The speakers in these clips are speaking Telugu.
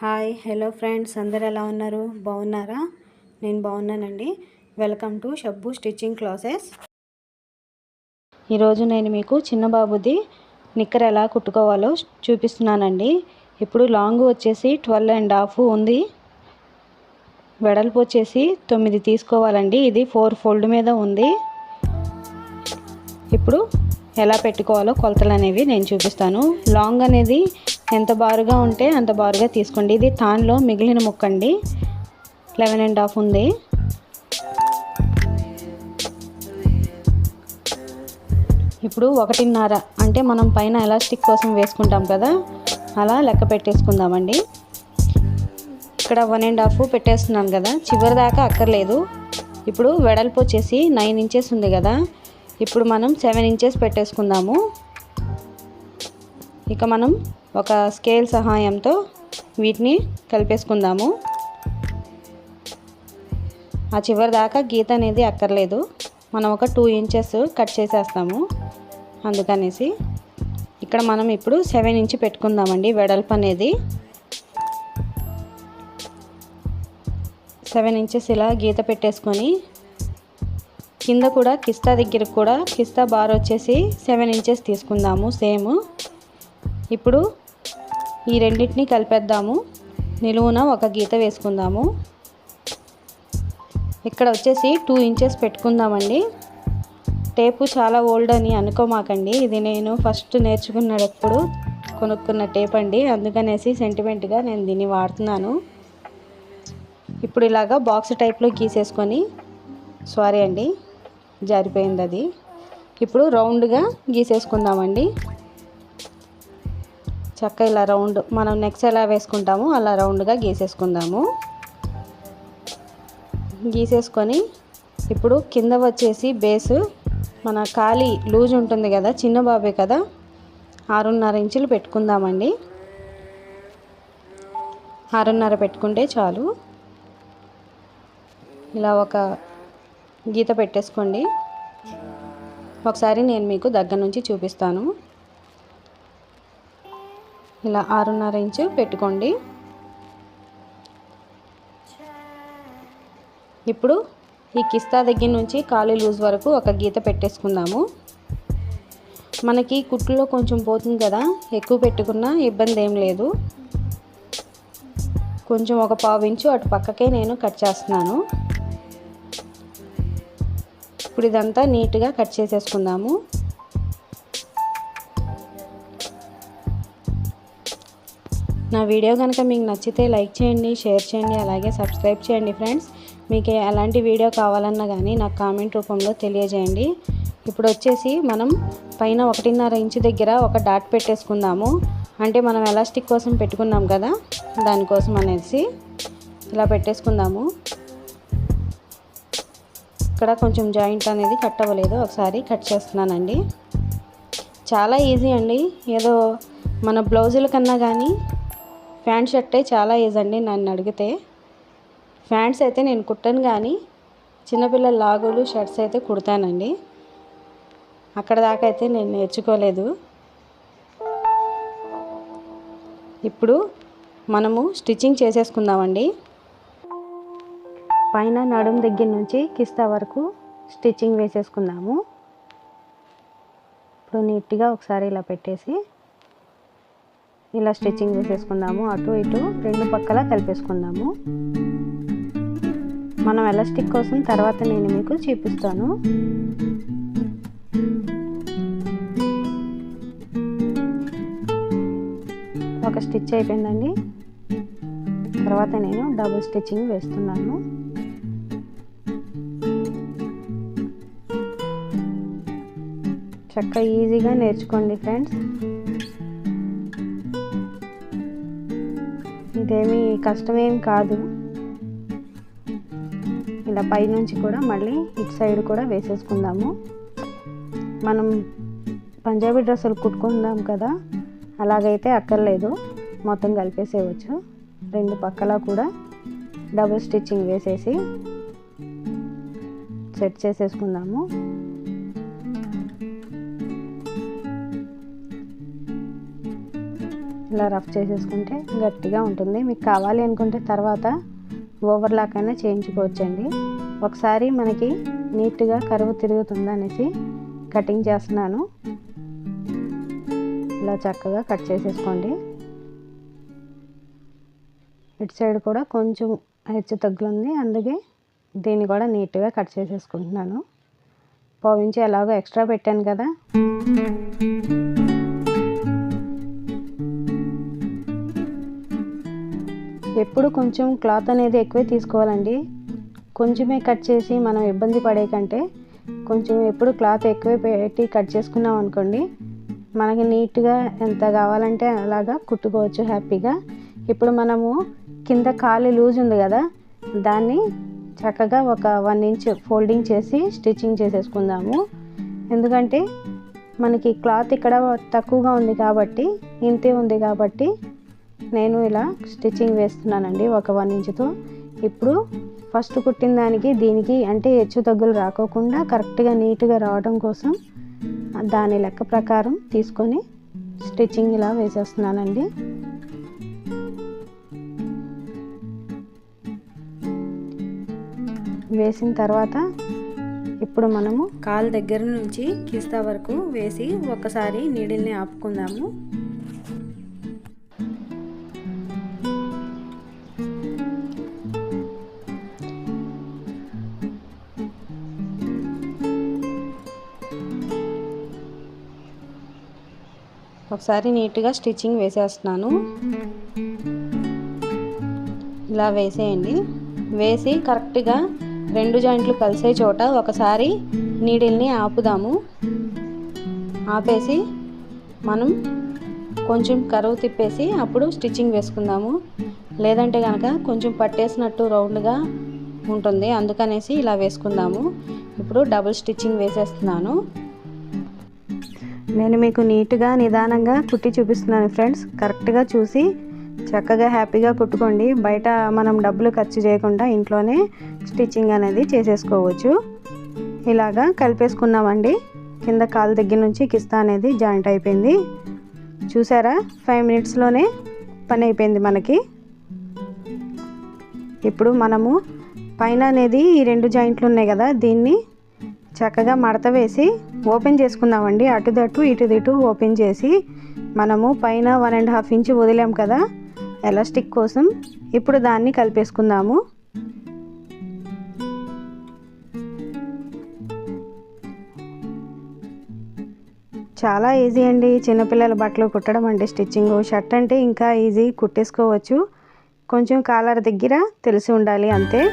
హాయ్ హలో ఫ్రెండ్స్ అందరు ఎలా ఉన్నారు? బాగున్నారా? నేను బాగున్నానండి. Welcome to Shabbu stitching classes. ఈరోజు నేను మీకు చిన్న బాబుది నిక్కర్ ఎలా కుట్టుకోవాలో చూపిస్తున్నానండి. ఇప్పుడు లాంగ్ వచ్చేసి ట్వెల్వ్ అండ్ హాఫ్ ఉంది. వెడల్పు వచ్చేసి తొమ్మిది తీసుకోవాలండి. ఇది ఫోర్ ఫోల్డ్ మీద ఉంది. ఇప్పుడు ఎలా పెట్టుకోవాలో కొలతలు అనేవి నేను చూపిస్తాను. లాంగ్ అనేది ఎంత బారుగా ఉంటే అంత బారుగా తీసుకోండి. ఇది తాన్లో మిగిలిన ముక్క అండి. లెవెన్ అండ్ హాఫ్ ఉంది. ఇప్పుడు ఒకటిన్నర అంటే మనం పైన ఎలాస్టిక్ కోసం వేసుకుంటాం కదా అలా లెక్క పెట్టేసుకుందామండి. ఇక్కడ వన్ అండ్ హాఫ్ పెట్టేస్తున్నాను కదా చివరి దాకా అక్కర్లేదు. ఇప్పుడు వెడల్పు వచ్చేసి నైన్ ఇంచెస్ ఉంది కదా ఇప్పుడు మనం సెవెన్ ఇంచెస్ పెట్టేసుకుందాము. ఇక మనం ఒక స్కేల్ సహాయంతో వీటిని కలిపేసుకుందాము. ఆ చివరి దాకా గీత అనేది అక్కర్లేదు. మనం ఒక టూ ఇంచెస్ కట్ చేసేస్తాము. అందుకనేసి ఇక్కడ మనం ఇప్పుడు సెవెన్ ఇంచ్ పెట్టుకుందామండి వెడల్పు అనేది. సెవెన్ ఇంచెస్ ఇలా గీత పెట్టేసుకొని కింద కూడా కిస్తా దగ్గర కూడా కిస్తా బార్ వచ్చేసి సెవెన్ ఇంచెస్ తీసుకుందాము సేమ్. ఇప్పుడు ఈ రెండింటిని కలిపేద్దాము. నిలువున ఒక గీత వేసుకుందాము. ఇక్కడ వచ్చేసి టూ ఇంచెస్ పెట్టుకుందామండి. టేపు చాలా ఓల్డ్ అని అనుకోమాకండి. ఇది నేను ఫస్ట్ నేర్చుకున్నప్పుడు కొనుక్కున్న టేప్ అండి అందుకనేసి సెంటిమెంట్గా నేను దీన్ని వాడుతున్నాను. ఇప్పుడు ఇలాగా బాక్స్ టైప్లో గీసేసుకొని సారీ అండి. జారిపోయింది అది. ఇప్పుడు రౌండ్గా గీసేసుకుందామండి. చక్క ఇలా రౌండ్ మనం నెక్స్ట్ ఎలా వేసుకుంటామో అలా రౌండ్గా గీసేసుకుందాము. గీసేసుకొని ఇప్పుడు కింద వచ్చేసి బేసు మన ఖాళీ లూజ్ ఉంటుంది కదా చిన్న బాబే కదా ఆరున్నర ఇంచులు పెట్టుకుందామండి. ఆరున్నర పెట్టుకుంటే చాలు. ఇలా ఒక గీత పెట్టేసుకోండి. ఒకసారి నేను మీకు దగ్గర నుంచి చూపిస్తాను. ఇలా ఆరున్నర ఇంచు పెట్టుకోండి. ఇప్పుడు ఈ కిస్తా దగ్గర నుంచి ఖాళీ లూజ్ వరకు ఒక గీత పెట్టేసుకుందాము. మనకి కుట్టులో కొంచెం పోతుంది కదా ఎక్కువ పెట్టుకున్నా ఇబ్బంది ఏం లేదు. కొంచెం ఒక పావు ఇంచు అటు పక్కకే నేను కట్ చేస్తున్నాను. ఇప్పుడు ఇదంతా నీట్గా కట్ చేసేసుకుందాము. నా వీడియో కనుక మీకు నచ్చితే లైక్ చేయండి షేర్ చేయండి అలాగే సబ్స్క్రైబ్ చేయండి ఫ్రెండ్స్. మీకు ఎలాంటి వీడియో కావాలన్నా కానీ నాకు కామెంట్ రూపంలో తెలియజేయండి. ఇప్పుడు వచ్చేసి మనం పైన ఒకటిన్నర ఇంచు దగ్గర ఒక డాట్ పెట్టేసుకుందాము. అంటే మనం ఎలాస్టిక్ కోసం పెట్టుకున్నాం కదా దానికోసం అనేసి ఇలా పెట్టేసుకుందాము. ఇక్కడ కొంచెం జాయింట్ అనేది కట్ అవ్వలేదు. ఒకసారి కట్ చేస్తున్నానండి. చాలా ఈజీ అండి. ఏదో మన బ్లౌజుల కన్నా కానీ ప్యాంట్ షర్టే చాలా ఈజీ అండి నన్ను అడిగితే. ప్యాంట్స్ అయితే నేను కుట్టను కానీ చిన్నపిల్లల లాగులు షర్ట్స్ అయితే కుడతానండి. అక్కడ దాకా అయితే నేను నేర్చుకోలేదు. ఇప్పుడు మనము స్టిచ్చింగ్ చేసేసుకుందామండి. పైన నడుం దగ్గర నుంచి కిస్తా వరకు స్టిచ్చింగ్ వేసేసుకుందాము. ఇప్పుడు నీట్గా ఒకసారి ఇలా పెట్టేసి ఇలా స్టిచ్చింగ్ వేసేసుకుందాము. అటు ఇటు రెండు పక్కల కలిపేసుకుందాము. మనం ఎలాస్టిక్ కోసం తర్వాత నేను మీకు చూపిస్తాను. ఒక స్టిచ్ అయిపోయిందండి. తర్వాత నేను డబుల్ స్టిచ్చింగ్ వేస్తున్నాను. చక్కగా ఈజీగా నేర్చుకోండి ఫ్రెండ్స్. ఇదేమీ కష్టమేం కాదు. ఇలా పైనుంచి కూడా మళ్ళీ ఇటు సైడ్ కూడా వేసేసుకుందాము. మనం పంజాబీ డ్రెస్సులు కుట్టుకుందాం కదా అలాగైతే అక్కర్లేదు. మొత్తం కలిపేసేయవచ్చు. రెండు పక్కల కూడా డబుల్ స్టిచ్చింగ్ వేసేసి సెట్ చేసేసుకుందాము. ఇలా రఫ్ చేసేసుకుంటే గట్టిగా ఉంటుంది. మీకు కావాలి అనుకుంటే తర్వాత ఓవర్లాక్ అయినా చేయించుకోవచ్చండి. ఒకసారి మనకి నీట్గా కరువు తిరుగుతుంది అనేసి కటింగ్ చేస్తున్నాను. ఇలా చక్కగా కట్ చేసేసుకోండి. ఇటు సైడ్ కూడా కొంచెం హెచ్చు తగ్గులుంది. అందుకే దీన్ని కూడా నీట్గా కట్ చేసేసుకుంటున్నాను. పోవించి ఎలాగో ఎక్స్ట్రా పెట్టాను కదా. ఎప్పుడు కొంచెం క్లాత్ అనేది ఎక్కువే తీసుకోవాలండి. కొంచెమే కట్ చేసి మనం ఇబ్బంది పడే కంటే కొంచెం ఎప్పుడు క్లాత్ ఎక్కువే పెట్టి కట్ చేసుకున్నాం అనుకోండి మనకి నీట్గా ఎంత కావాలంటే అలాగా కుట్టుకోవచ్చు హ్యాపీగా. ఇప్పుడు మనము కింద ఖాళీ లూజ్ ఉంది కదా దాన్ని చక్కగా ఒక వన్ ఇంచ్ ఫోల్డింగ్ చేసి స్టిచ్చింగ్ చేసేసుకుందాము. ఎందుకంటే మనకి క్లాత్ ఇక్కడ తక్కువగా ఉంది కాబట్టి ఇంతే ఉంది కాబట్టి నేను ఇలా స్టిచ్చింగ్ వేస్తున్నానండి ఒక వన్ ఇంచుతో. ఇప్పుడు ఫస్ట్ కుట్టిన దానికి దీనికి అంటే హెచ్చు తగ్గులు రాకోకుండా కరెక్ట్గా నీట్గా రావడం కోసం దాని లెక్క ప్రకారం తీసుకొని స్టిచ్చింగ్ ఇలా వేసేస్తున్నానండి. వేసిన తర్వాత ఇప్పుడు మనము కాలు దగ్గర నుంచి కిస్తా వరకు వేసి ఒకసారి నీడిల్ని ఆపుకుందాము. ఒకసారి నీట్గా స్టిచ్చింగ్ వేసేస్తున్నాను. ఇలా వేసేయండి. వేసి కరెక్ట్గా రెండు జాయింట్లు కలిసే చోట ఒకసారి నీడిల్ని ఆపుదాము. ఆపేసి మనం కొంచెం కరువు తిప్పేసి అప్పుడు స్టిచ్చింగ్ వేసుకుందాము. లేదంటే కనుక కొంచెం పట్టేసినట్టు రౌండ్గా ఉంటుంది. అందుకనేసి ఇలా వేసుకుందాము. ఇప్పుడు డబుల్ స్టిచ్చింగ్ వేసేస్తున్నాను. నేను మీకు నీట్గా నిదానంగా కుట్టి చూపిస్తున్నాను ఫ్రెండ్స్. కరెక్ట్గా చూసి చక్కగా హ్యాపీగా కుట్టుకోండి బయట మనం డబ్బులు ఖర్చు చేయకుండా ఇంట్లోనే స్టిచ్చింగ్ అనేది చేసేసుకోవచ్చు. ఇలాగా కలిపేసుకున్నామండి. కింద కాలు దగ్గర నుంచి కిస్తా అనేది జాయింట్ అయిపోయింది. చూసారా? ఫైవ్ మినిట్స్లోనే పని అయిపోయింది మనకి. ఇప్పుడు మనము పైన అనేది ఈ రెండు జాయింట్లు ఉన్నాయి కదా దీన్ని చక్కగా మడత వేసి ఓపెన్ చేసుకుందామండి. అటుదటు ఇటుదిటు ఓపెన్ చేసి మనము పైన వన్ అండ్ హాఫ్ ఇంచ్ వదిలాం కదా ఎలాస్టిక్ కోసం. ఇప్పుడు దాన్ని కలిపేసుకుందాము. చాలా ఈజీ అండి. చిన్నపిల్లల బట్టలు కుట్టడం అంటే స్టిచ్చింగ్. షర్ట్ అంటే ఇంకా ఈజీ కుట్టేసుకోవచ్చు. కొంచెం కాలర్ దగ్గర తెలిసి ఉండాలి అంతే.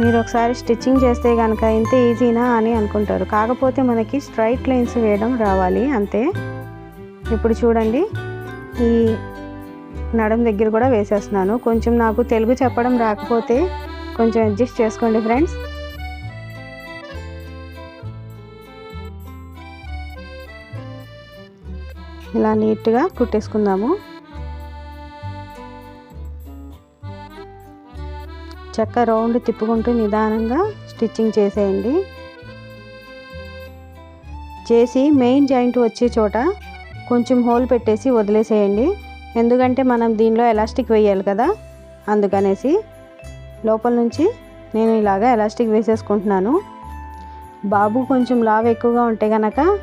మీరు ఒకసారి స్టిచ్చింగ్ చేస్తే కనుక ఇంత ఈజీనా అని అనుకుంటారు. కాకపోతే మనకి స్ట్రైట్ లైన్స్ వేయడం రావాలి అంతే. ఇప్పుడు చూడండి ఈ నడం దగ్గర కూడా వేసేస్తున్నాను. కొంచెం నాకు తెలుగు చెప్పడం రాకపోతే కొంచెం అడ్జస్ట్ చేసుకోండి ఫ్రెండ్స్. ఇలా నీట్గా కుట్టేసుకుందాము. చక్క రౌండ్ తిప్పుకుంటూ నిదానంగా స్టిచ్చింగ్ చేసేయండి. చేసి మెయిన్ జాయింట్ వచ్చే చోట కొంచెం హోల్ పెట్టేసి వదిలేసేయండి. ఎందుకంటే మనం దీనిలో ఎలాస్టిక్ వేయాలి కదా? అందుకనేసి లోపల నుంచి నేను ఇలాగా ఎలాస్టిక్ వేసేసుకుంటున్నాను. బాబు కొంచెం లావ్ ఎక్కువగా ఉంటే కనుక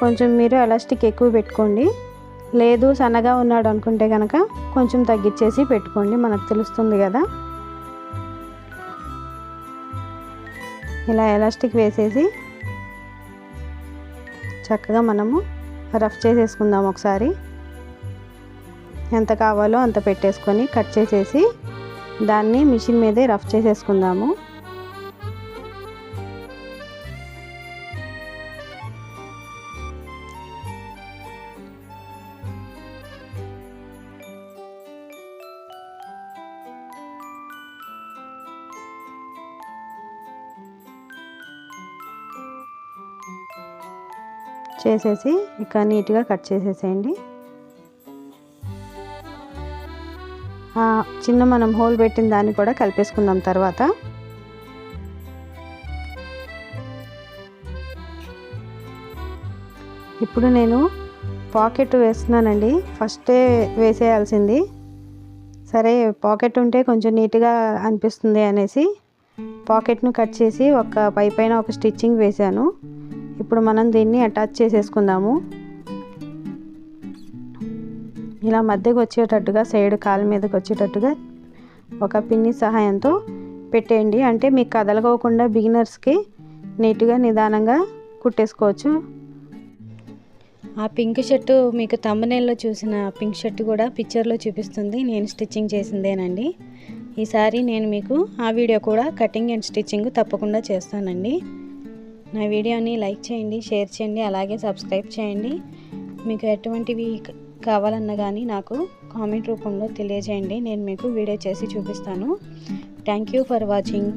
కొంచెం మీరు ఎలాస్టిక్ ఎక్కువ పెట్టుకోండి. లేదు సన్నగా ఉన్నాడు అనుకుంటే కనుక కొంచెం తగ్గించేసి పెట్టుకోండి మనకు తెలుస్తుంది కదా? ఇలా ఎలాస్టిక్ వేసేసి చక్కగా మనము రఫ్ చేసేసుకుందాం ఒకసారి. ఎంత కావాలో అంత పెట్టేసుకొని కట్ చేసేసి దాన్ని మిషన్ మీదే రఫ్ చేసేసుకుందాము. చేసేసి ఇక నీట్గా కట్ చేసేసేయండి. చిన్న మనం హోల్ పెట్టిన దాన్ని కూడా కలిపేసుకుందాం తర్వాత. ఇప్పుడు నేను పాకెట్ వేస్తున్నానండి. ఫస్టే వేసేయాల్సింది. సరే పాకెట్ ఉంటే కొంచెం నీట్గా అనిపిస్తుంది అనేసి పాకెట్ను కట్ చేసి ఒక పై పైన ఒక స్టిచ్చింగ్ వేసాను ఇప్పుడు మనం దీన్ని అటాచ్ చేసేసుకుందాము. ఇలా మధ్యకు వచ్చేటట్టుగా సైడ్ కాలు మీదకి వచ్చేటట్టుగా ఒక పిన్ని సహాయంతో పెట్టేయండి. అంటే మీకు కదలకోకుండా బిగినర్స్కి నీట్గా నిదానంగా కుట్టేసుకోవచ్చు. ఆ పింక్ షర్టు మీకు తమ్మనేల్లో చూసిన పింక్ షర్ట్ కూడా పిక్చర్లో చూపిస్తుంది. నేను స్టిచ్చింగ్ చేసిందేనండి. ఈసారి నేను మీకు ఆ వీడియో కూడా కటింగ్ అండ్ స్టిచ్చింగ్ తప్పకుండా చేస్తానండి. నా వీడియోని లైక్ చేయండి షేర్ చేయండి అలాగే సబ్స్క్రైబ్ చేయండి. మీకు ఎటువంటివి కావాలన్నా కానీ నాకు కామెంట్ రూపంలో తెలియజేయండి. నేను మీకు వీడియో చేసి చూపిస్తాను. Thank you for watching.